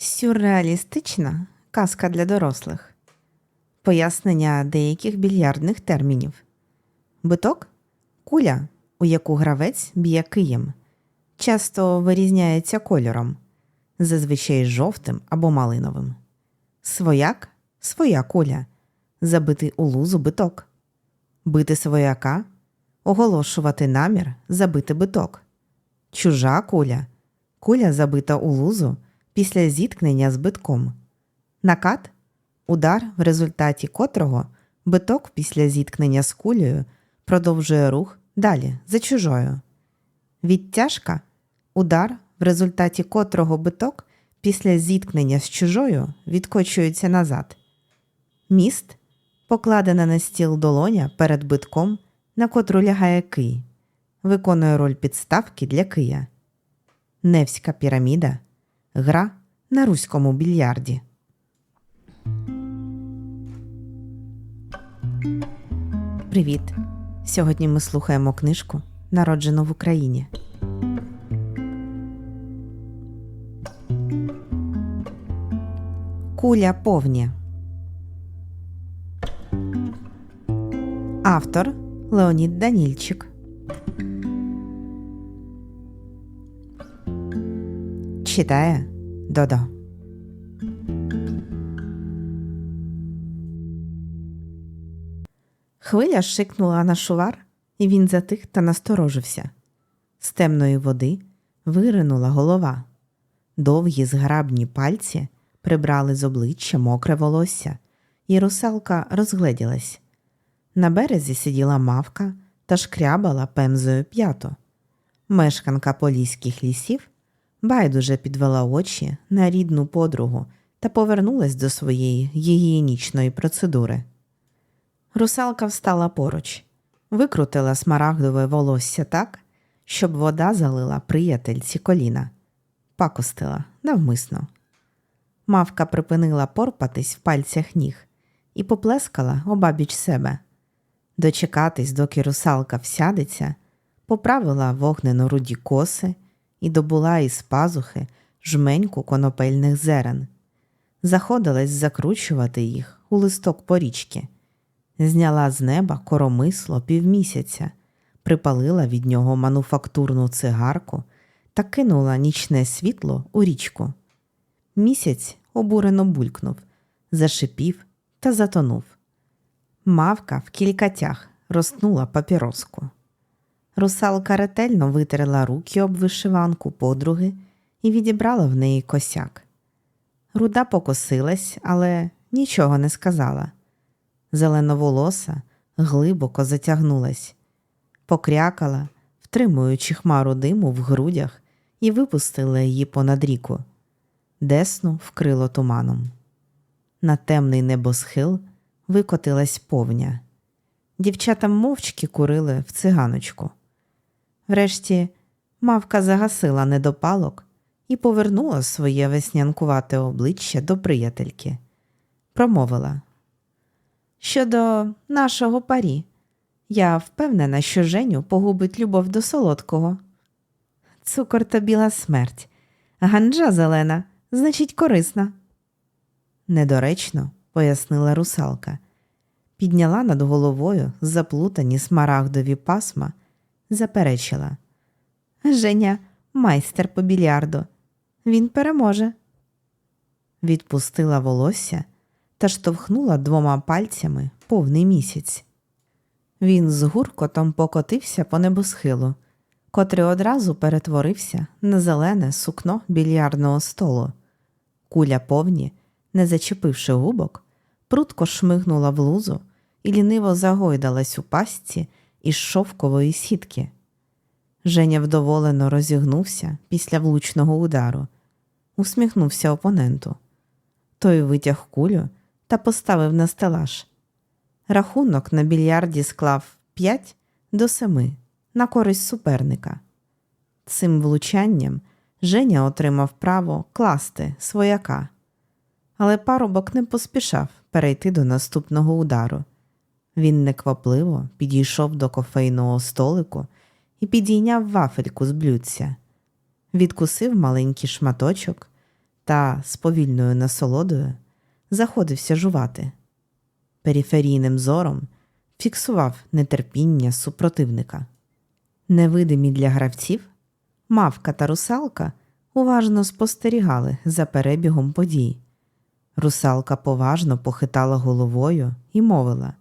Сюрреалістична казка для дорослих. Пояснення деяких більярдних термінів. Биток куля, у яку гравець б'є києм, часто вирізняється кольором, зазвичай жовтим або малиновим. Свояк своя куля, забити у лузу биток. Бити свояка оголошувати намір забити биток. Чужа куля куля забита у лузу після зіткнення з битком. Накат удар, в результаті котрого биток після зіткнення з кулею продовжує рух далі за чужою. Відтяжка удар, в результаті котрого биток після зіткнення з чужою відкочується назад. Міст покладена на стіл долоня перед битком, на котру лягає кий, виконує роль підставки для кия. Невська піраміда гра на руському більярді. Привіт! Сьогодні ми слухаємо книжку Народжено в Україні. Куля повні. Автор Леонід Данільчик. Читає Додо. Хвиля шикнула на шувар, і він затих та насторожився. З темної води виринула голова. Довгі зграбні пальці прибрали з обличчя мокре волосся, і русалка розгледілась. На березі сиділа мавка та шкрябала пемзою п'ято. Мешканка поліських лісів байдуже підвела очі на рідну подругу та повернулась до своєї гігієнічної процедури. Русалка встала поруч, викрутила смарагдове волосся так, щоб вода залила приятельці коліна, пакостила навмисно. Мавка припинила порпатись в пальцях ніг і поплескала обабіч себе. Дочекатись, доки русалка всядеться, поправила вогнено руді коси і добула із пазухи жменьку конопельних зерен. Заходилась закручувати їх у листок порічки, зняла з неба коромисло півмісяця, припалила від нього мануфактурну цигарку та кинула нічне світло у річку. Місяць обурено булькнув, зашипів та затонув. Мавка в кількатях розтнула папіроску. Русалка ретельно витерла руки об вишиванку подруги і відібрала в неї косяк. Руда покосилась, але нічого не сказала. Зеленоволоса глибоко затягнулась, покрякала, втримуючи хмару диму в грудях, і випустила її понад ріку. Десну вкрило туманом. На темний небосхил викотилась повня. Дівчата мовчки курили в циганочку. Врешті мавка загасила недопалок і повернула своє веснянкувате обличчя до приятельки. Промовила. Щодо нашого парі, я впевнена, що Женю погубить любов до солодкого. Цукор та біла смерть, ганджа зелена, значить, корисна. Недоречно, пояснила русалка, підняла над головою заплутані смарагдові пасма, заперечила. Женя майстер по більярду. Він переможе. Відпустила волосся та штовхнула двома пальцями повний місяць. Він з гуркотом покотився по небосхилу, котрий одразу перетворився на зелене сукно більярдного столу. Куля повні, не зачепивши губок, прутко шмигнула в лузу і ліниво загойдалась у пастці із шовкової сітки. Женя вдоволено розігнувся після влучного удару, усміхнувся опоненту. Той витяг кулю та поставив на стелаж. Рахунок на більярді склав 5 до 7 на користь суперника. Цим влучанням Женя отримав право класти свояка, але парубок не поспішав перейти до наступного удару. Він неквапливо підійшов до кофейного столику і підійняв вафельку з блюдця, відкусив маленький шматочок та з повільною насолодою заходився жувати. Периферійним зором фіксував нетерпіння супротивника. Невидимі для гравців, мавка та русалка уважно спостерігали за перебігом подій. Русалка поважно похитала головою і мовила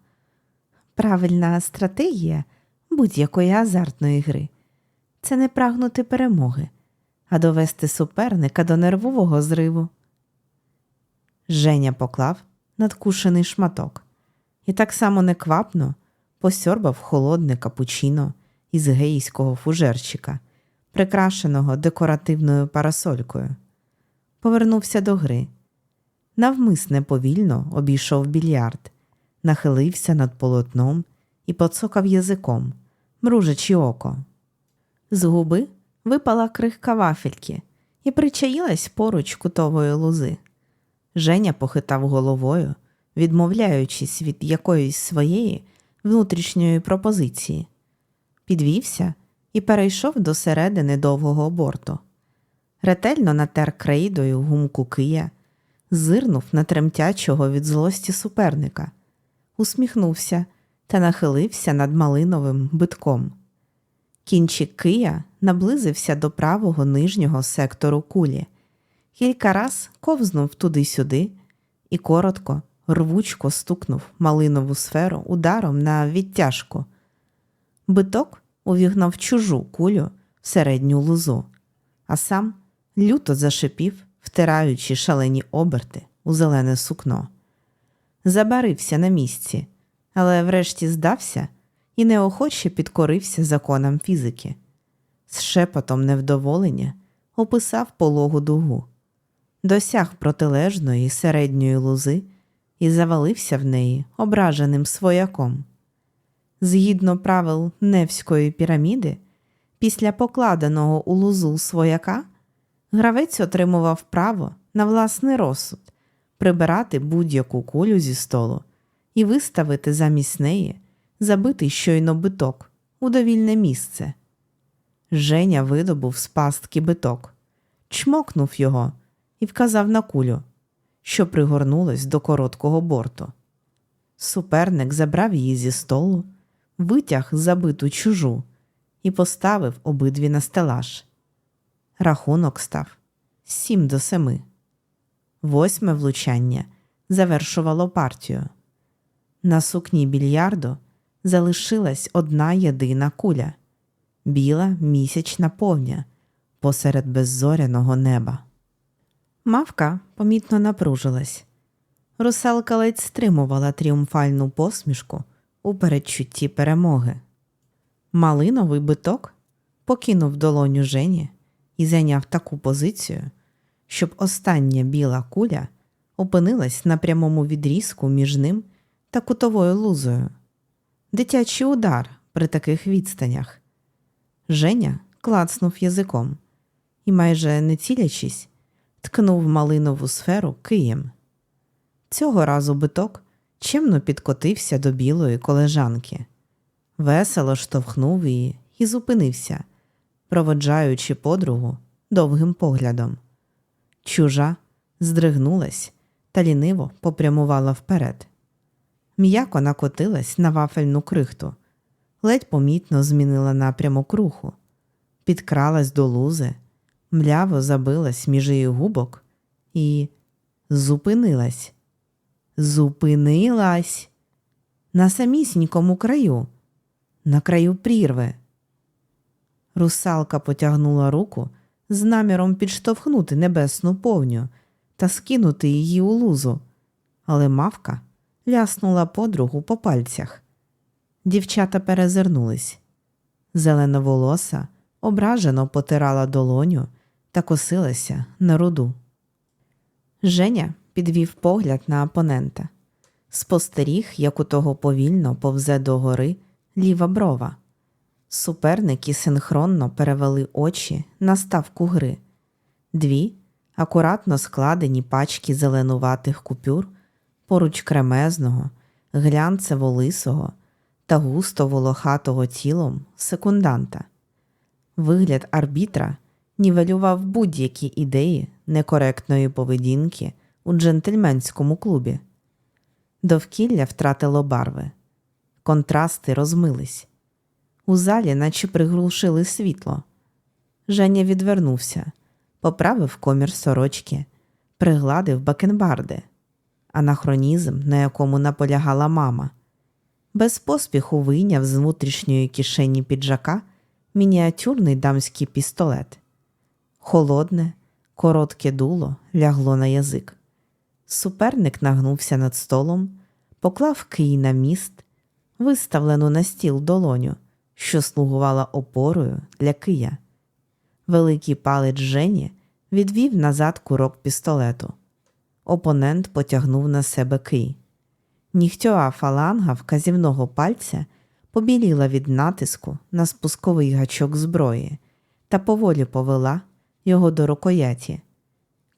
Правильна стратегія будь-якої азартної гри це не прагнути перемоги, а довести суперника до нервового зриву. Женя поклав надкушений шматок і так само неквапно посьорбав холодне капучино із гейського фужерчика, прикрашеного декоративною парасолькою. Повернувся до гри. Навмисне повільно обійшов більярд, нахилився над полотном і поцокав язиком, мружачи око. З губи випала крихка вафельки і причаїлась поруч кутової лузи. Женя похитав головою, відмовляючись від якоїсь своєї внутрішньої пропозиції, підвівся і перейшов до середини довгого борту. Ретельно натер крейдою гумку кия, зирнув на тремтячого від злості суперника, усміхнувся та нахилився над малиновим битком. Кінчик кия наблизився до правого нижнього сектору кулі, кілька раз ковзнув туди-сюди і коротко, рвучко стукнув малинову сферу ударом на відтяжку. Биток увігнав чужу кулю в середню лузу, а сам люто зашипів, втираючи шалені оберти у зелене сукно. Забарився на місці, але врешті здався і неохоче підкорився законам фізики. З шепотом невдоволення описав пологу дугу, досяг протилежної середньої лузи і завалився в неї ображеним свояком. Згідно правил Невської піраміди, після покладеного у лузу свояка гравець отримував право на власний розсуд прибирати будь-яку кулю зі столу і виставити замість неї забитий щойно биток у довільне місце. Женя видобув з пастки биток, чмокнув його і вказав на кулю, що пригорнулась до короткого борту. Суперник забрав її зі столу, витяг забиту чужу і поставив обидві на стелаж. Рахунок став сім до семи. Восьме влучання завершувало партію. На сукні більярду залишилась одна єдина куля біла місячна повня посеред беззоряного неба. Мавка помітно напружилась. Русалка ледь стримувала тріумфальну посмішку у передчутті перемоги. Малиновий биток покинув долоню Жені і зайняв таку позицію, щоб остання біла куля опинилась на прямому відрізку між ним та кутовою лузою. Дитячий удар при таких відстанях. Женя клацнув язиком і, майже не цілячись, ткнув малинову сферу києм. Цього разу биток чемно підкотився до білої колежанки, весело штовхнув її і зупинився, проводжаючи подругу довгим поглядом. Чужа здригнулась та ліниво попрямувала вперед. М'яко накотилась на вафельну крихту, ледь помітно змінила напрямок руху, підкралась до лузи, мляво забилась між її губок і зупинилась. Зупинилась на самісінькому краю, на краю прірви. Русалка потягнула руку з наміром підштовхнути небесну повню та скинути її у лузу, але мавка ляснула подругу по пальцях. Дівчата перезирнулись. Зеленоволоса ображено потирала долоню та косилася на руду. Женя підвів погляд на опонента, спостеріг, як у того повільно повзе догори ліва брова. Суперники синхронно перевели очі на ставку гри. Дві акуратно складені пачки зеленуватих купюр поруч кремезного, глянцево лисого та густо волохатого тілом секунданта. Вигляд арбітра нівелював будь-які ідеї некоректної поведінки у джентльменському клубі. Довкілля втратило барви, контрасти розмились. У залі наче приглушили світло. Женя відвернувся, поправив комір сорочки, пригладив бакенбарди, анахронізм, на якому наполягала мама. Без поспіху вийняв з внутрішньої кишені піджака мініатюрний дамський пістолет. Холодне, коротке дуло лягло на язик. Суперник нагнувся над столом, поклав кий на міст, виставлену на стіл долоню, що слугувала опорою для кия. Великий палець Жені відвів назад курок пістолету. Опонент потягнув на себе кий. Нігтьова фаланга вказівного пальця побіліла від натиску на спусковий гачок зброї та поволі повела його до рукояті.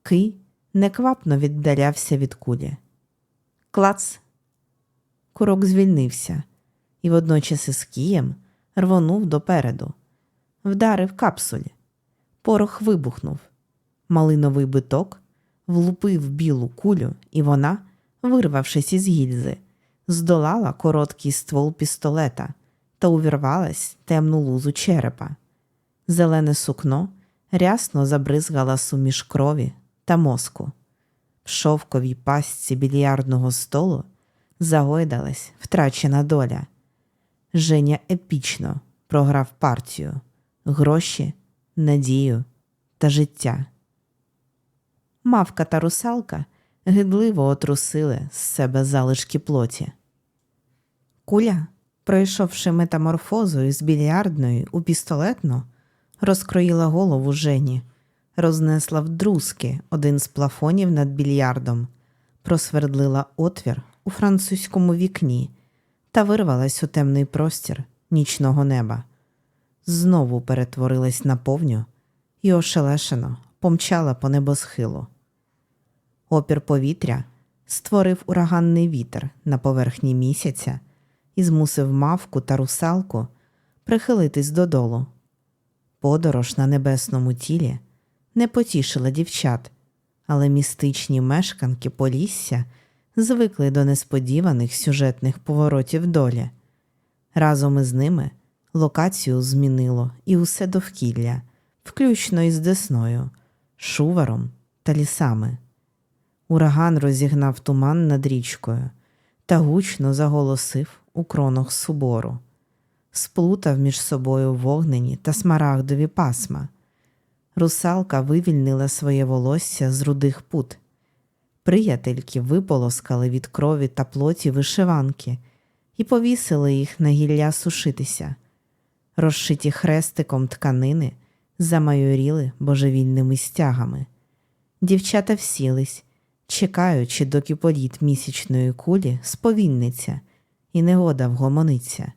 Кий неквапно віддалявся від кулі. Клац. Курок звільнився і водночас із кієм рвонув допереду, вдарив капсулі. Порох вибухнув. Малиновий биток влупив білу кулю, і вона, вирвавшись із гільзи, здолала короткий ствол пістолета та увірвалась темну лузу черепа. Зелене сукно рясно забризгала суміш крові та мозку. В шовковій пастці більярдного столу загойдалась втрачена доля. Женя епічно програв партію, гроші, надію та життя. Мавка та русалка гидливо отрусили з себе залишки плоті. Куля, пройшовши метаморфозу із більярдної у пістолетну, розкроїла голову Жені, рознесла вдрузки один з плафонів над більярдом, просвердлила отвір у французькому вікні та вирвалась у темний простір нічного неба. Знову перетворилась на повню і ошелешено помчала по небосхилу. Опір повітря створив ураганний вітер на поверхні місяця і змусив мавку та русалку прихилитись додолу. Подорож на небесному тілі не потішила дівчат, але містичні мешканки Полісся звикли до несподіваних сюжетних поворотів долі. Разом із ними локацію змінило і усе довкілля, включно із Десною, шуваром та лісами. Ураган розігнав туман над річкою та гучно заголосив у кронах субору, сплутав між собою вогнені та смарагдові пасма. Русалка вивільнила своє волосся з рудих пут. Приятельки виполоскали від крові та плоті вишиванки і повісили їх на гілля сушитися. Розшиті хрестиком тканини замайоріли божевільними стягами. Дівчата всілись, чекаючи, доки політ місячної кулі сповільниться і негода вгомониться.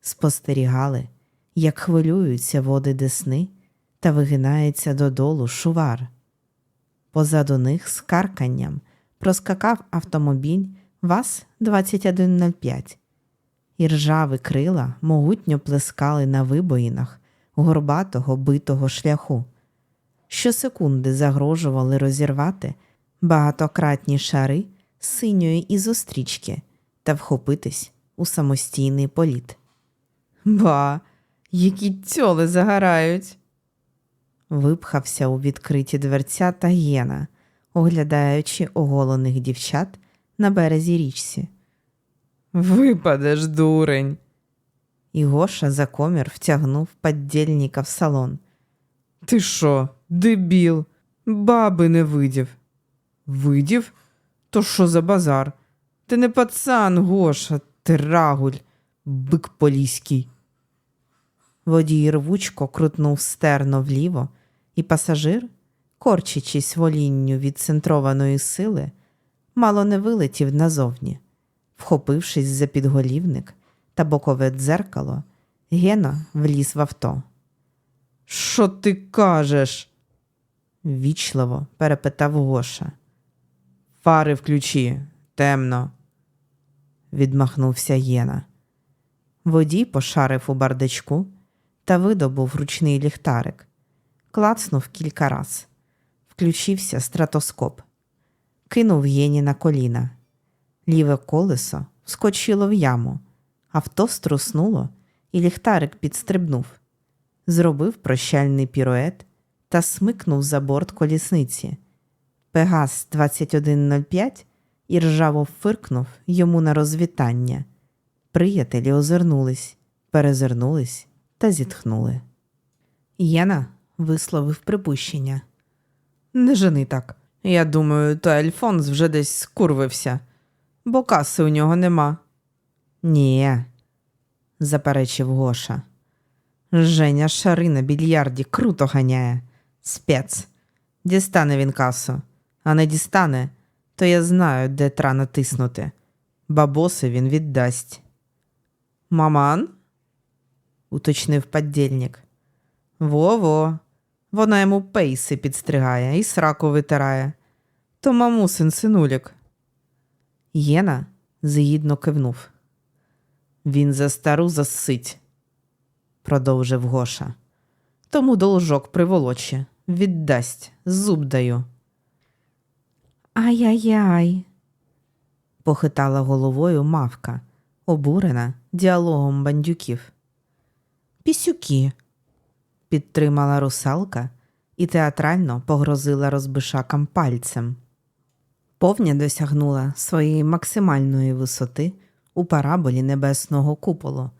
Спостерігали, як хвилюються води десни та вигинається додолу шувар. Позаду них з карканням проскакав автомобіль ВАЗ-2105. І крила могутньо плескали на вибоїнах горбатого битого шляху. Щосекунди загрожували розірвати багатократні шари синьої ізострічки та вхопитись у самостійний політ. Ба, які тьоли загорають. Випхався у відкриті дверця та гєна, оглядаючи оголених дівчат на березі річці. Випадеш, дурень. І Гоша за комір втягнув поддільника в салон. Ти що, дебіл? Баби не видів. Видів? То що за базар? Ти не пацан, Гоша, ти рагуль, бик поліський. Водій рвучко крутнув стерно вліво, і пасажир, корчачись волінню від центрованої сили, мало не вилетів назовні. Вхопившись за підголівник та бокове дзеркало, Гена вліз в авто. Що ти кажеш? ввічливо перепитав Гоша. Фари включи, темно, відмахнувся Єна. Водій пошарив у бардачку та видобув ручний ліхтарик. клацнув кілька раз. Включився стратоскоп. Кинув Єні на коліна. Ліве колесо вскочило в яму, авто струснуло, і ліхтарик підстрибнув. Зробив прощальний пірует та смикнув за борт колісниці. Пегас 2105 і ржаво фиркнув йому на розвітання. Приятелі озирнулись, перезирнулись та зітхнули. Єна висловив припущення. Не жени так. Я думаю, той Альфонс вже десь скурвився, бо каси у нього нема. Ні, заперечив Гоша. Женя шари на більярді круто ганяє. Спец. Дістане він касу, а не дістане, то я знаю, де тра натиснути. Бабоси він віддасть. Маман? Уточнив поддільник. Во-во. Вона йому пейси підстригає і сраку витирає. То мамусин синулік. Єна згідно кивнув. Він за стару засить, продовжив Гоша. Тому должок приволоче, віддасть, зуб даю. Ай-яй-яй, похитала головою мавка, обурена діалогом бандюків. Пісюки, підтримала русалка і театрально погрозила розбишакам пальцем. Повня досягнула своєї максимальної висоти у параболі небесного куполу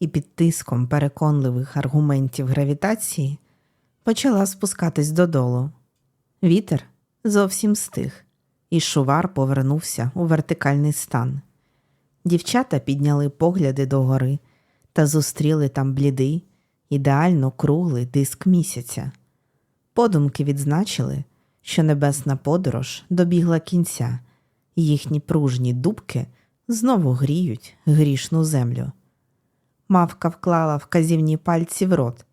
і під тиском переконливих аргументів гравітації почала спускатись додолу. Вітер зовсім стих, і шувар повернувся у вертикальний стан. Дівчата підняли погляди догори та зустріли там блідий, ідеально круглий диск місяця. Подумки відзначили, що небесна подорож добігла кінця, і їхні пружні дубки знову гріють грішну землю. Мавка вклала вказівні пальці в рот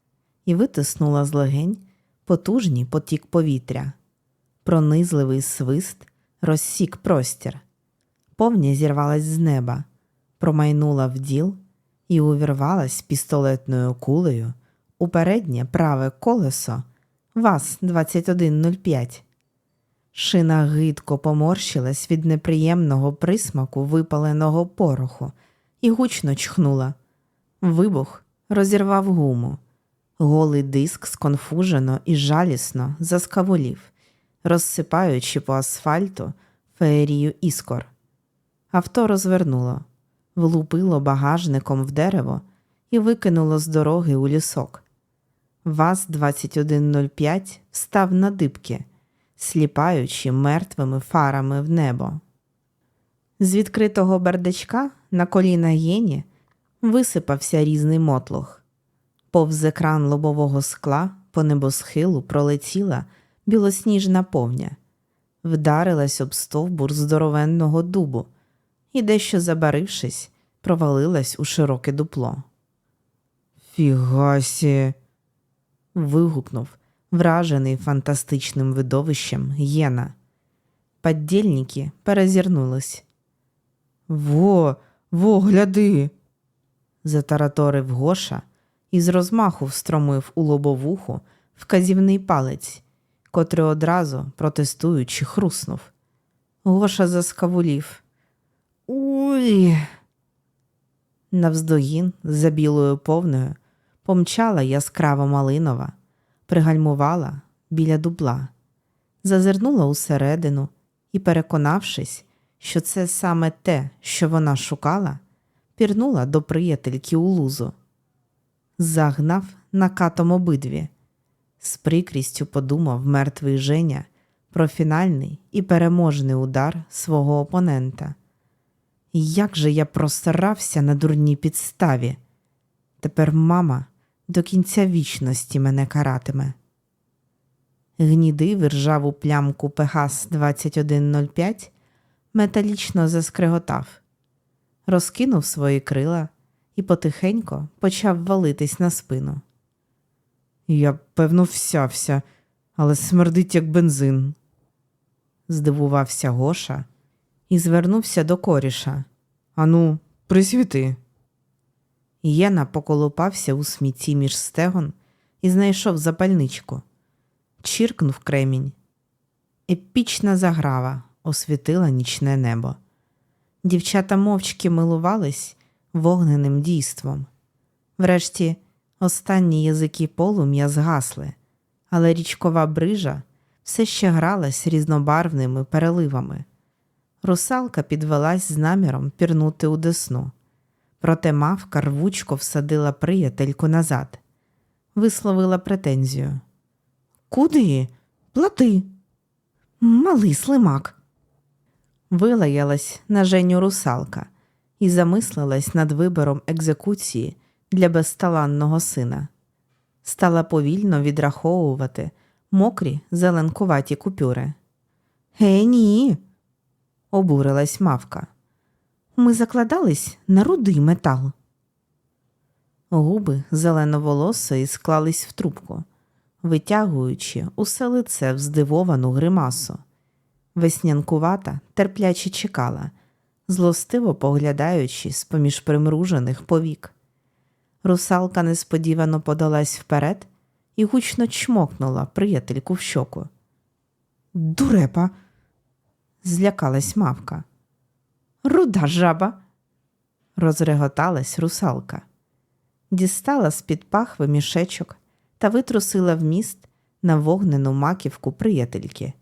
і витиснула з легень потужний потік повітря. Пронизливий свист розсік простір. Повня зірвалась з неба, промайнула в діл і увірвалась пістолетною кулею у переднє праве колесо ВАЗ-2105. Шина гидко поморщилась від неприємного присмаку випаленого пороху і гучно чхнула. Вибух розірвав гуму. Голий диск сконфужено і жалісно заскаволів, розсипаючи по асфальту феерію іскор. Авто розвернуло, влупило багажником в дерево і викинуло з дороги у лісок. ВАЗ-2105 встав на дибки, сліпаючи мертвими фарами в небо. З відкритого бардачка на коліна Єні висипався різний мотлох. Повз екран лобового скла по небосхилу пролетіла білосніжна повня, вдарилась об стовбур здоровенного дубу і, дещо забарившись, провалилась у широке дупло. Фігасі. вигукнув, вражений фантастичним видовищем Єна. Поддільники перезірнулись. Во, во, гляди. затараторив Гоша і з розмаху встромив у лобовуху вказівний палець, котрий одразу, протестуючи, хруснув. Гоша заскавулів. Уй. Навздогін, за білою повною, помчала яскрава малинова, пригальмувала біля дубла, зазирнула усередину і, переконавшись, що це саме те, що вона шукала, пірнула до приятельки у лузу. Загнав накатом обидві. З прикрістю подумав мертвий Женя про фінальний і переможний удар свого опонента. Як же я простарався на дурній підставі. Тепер мама до кінця вічності мене каратиме. Гнідий ржаву плямку Пегас 2105 металічно заскреготав, розкинув свої крила і потихенько почав валитись на спину. Я, певно, всявся, але смердить, як бензин, здивувався Гоша і звернувся до коріша. Ану, присвіти. Єна поколупався у смітті між стегон і знайшов запальничку, чіркнув кремінь. Епічна заграва освітила нічне небо. Дівчата мовчки милувались вогненим дійством. Врешті останні язики полум'я згасли, але річкова брижа все ще гралась різнобарвними переливами. Русалка підвелась з наміром пірнути у десну, проте мавка рвучко всадила приятельку назад, висловила претензію. Куди? Плати. Малий слимак. Вилаялась на Женю русалка і замислилась над вибором екзекуції для безталанного сина. Стала повільно відраховувати мокрі зеленкуваті купюри. Е, ні, обурилась мавка. Ми закладались на рудий метал. Губи зеленоволосої склались в трубку, витягуючи усе лице в здивовану гримасу. Веснянкувата терпляче чекала, злостиво поглядаючи з поміж примружених повік. Русалка несподівано подалась вперед і гучно чмокнула приятельку в щоку. Дурепа. Злякалась мавка. Руда жаба. розреготалась русалка. Дістала з-під пахви мішечок та витрусила вміст на вогнену маківку приятельки.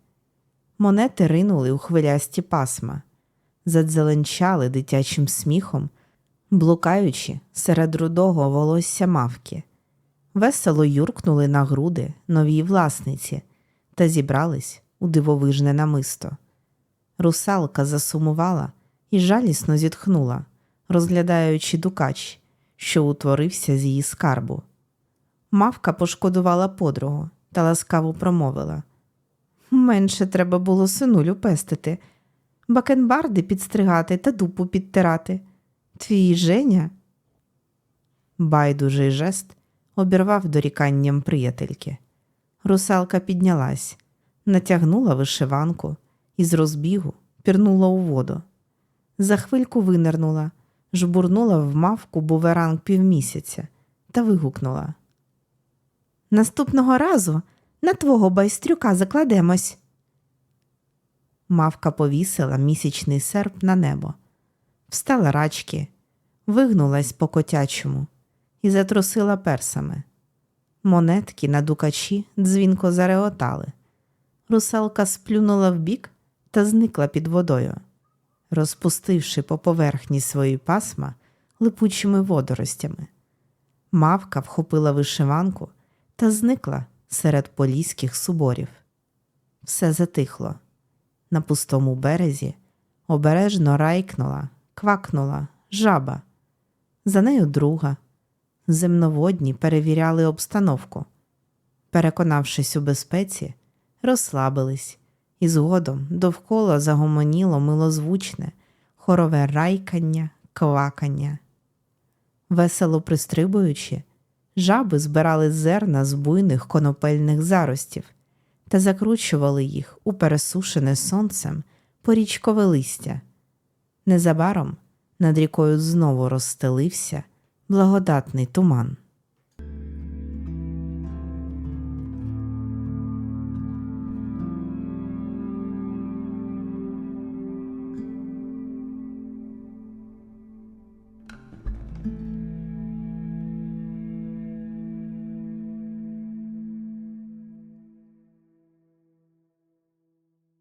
Монети ринули у хвилясті пасма, задзеленчали дитячим сміхом, блукаючи серед рудого волосся мавки. Весело юркнули на груди новій власниці та зібрались у дивовижне намисто. Русалка засумувала і жалісно зітхнула, розглядаючи дукач, що утворився з її скарбу. Мавка пошкодувала подругу та ласкаво промовила. Менше треба було синулю пестити, бакенбарди підстригати та дупу підтирати. Твій Женя. Байдужий жест обірвав доріканням приятельки. Русалка піднялась, натягнула вишиванку і з розбігу пірнула у воду. За хвильку винирнула, жбурнула в мавку буверанг півмісяця та вигукнула. Наступного разу на твого байстрюка закладемось. Мавка повісила місячний серп на небо, встала рачки, вигнулась по котячому і затрусила персами. Монетки на дукачі дзвінко зареготали. Русалка сплюнула вбік та зникла під водою, розпустивши по поверхні свої пасма липучими водоростями. Мавка вхопила вишиванку та зникла серед поліських суборів. Все затихло. На пустому березі обережно райкнула, квакнула жаба. За нею друга. Земноводні перевіряли обстановку. Переконавшись у безпеці, розслабились, і згодом довкола загомоніло милозвучне, хорове райкання, квакання. Весело пристрибуючи, жаби збирали зерна з буйних конопельних заростів та закручували їх у пересушене сонцем порічкове листя. Незабаром над рікою знову розстелився благодатний туман.